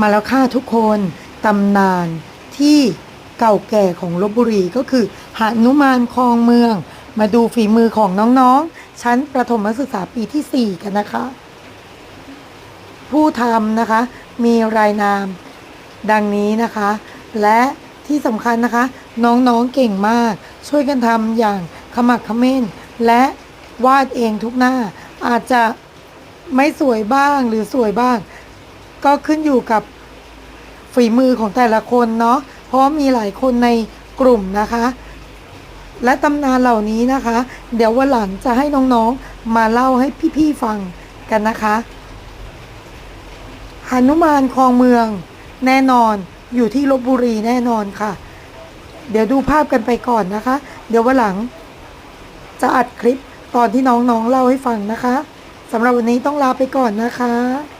มาแล้วค่ะทุกคนตำนานที่เก่าแก่ของลบบุรีก็คือหานุมานคลองเมือง มาดูฝีมือของน้องๆ ชั้นประถมศึกษาปีที่ 4 กันนะคะ ผู้ทำนะคะ มีรายนาม ดังนี้นะคะ และที่สำคัญนะคะ น้องๆเก่งมาก ช่วยกันทำอย่างขมักเขม้น และวาดเองทุกหน้าอาจจะไม่สวยบ้างหรือสวยบ้าง ก็ขึ้นอยู่กับฝีมือของแต่ละคนเนาะเพราะมีหลายคนในกลุ่มนะคะ และตำนานเหล่านี้นะคะ เดี๋ยววันหลังจะให้น้องๆมาเล่าให้พี่ๆฟังกันนะคะหนุมานคลองเมือง แน่นอนอยู่ที่ลบบุรีแน่นอนค่ะ เดี๋ยวดูภาพกันไปก่อนนะคะ เดี๋ยววันหลัง จะอัดคลิปตอนที่น้องๆเล่าให้ฟังนะคะสำหรับวันนี้ต้องลาไปก่อนนะคะ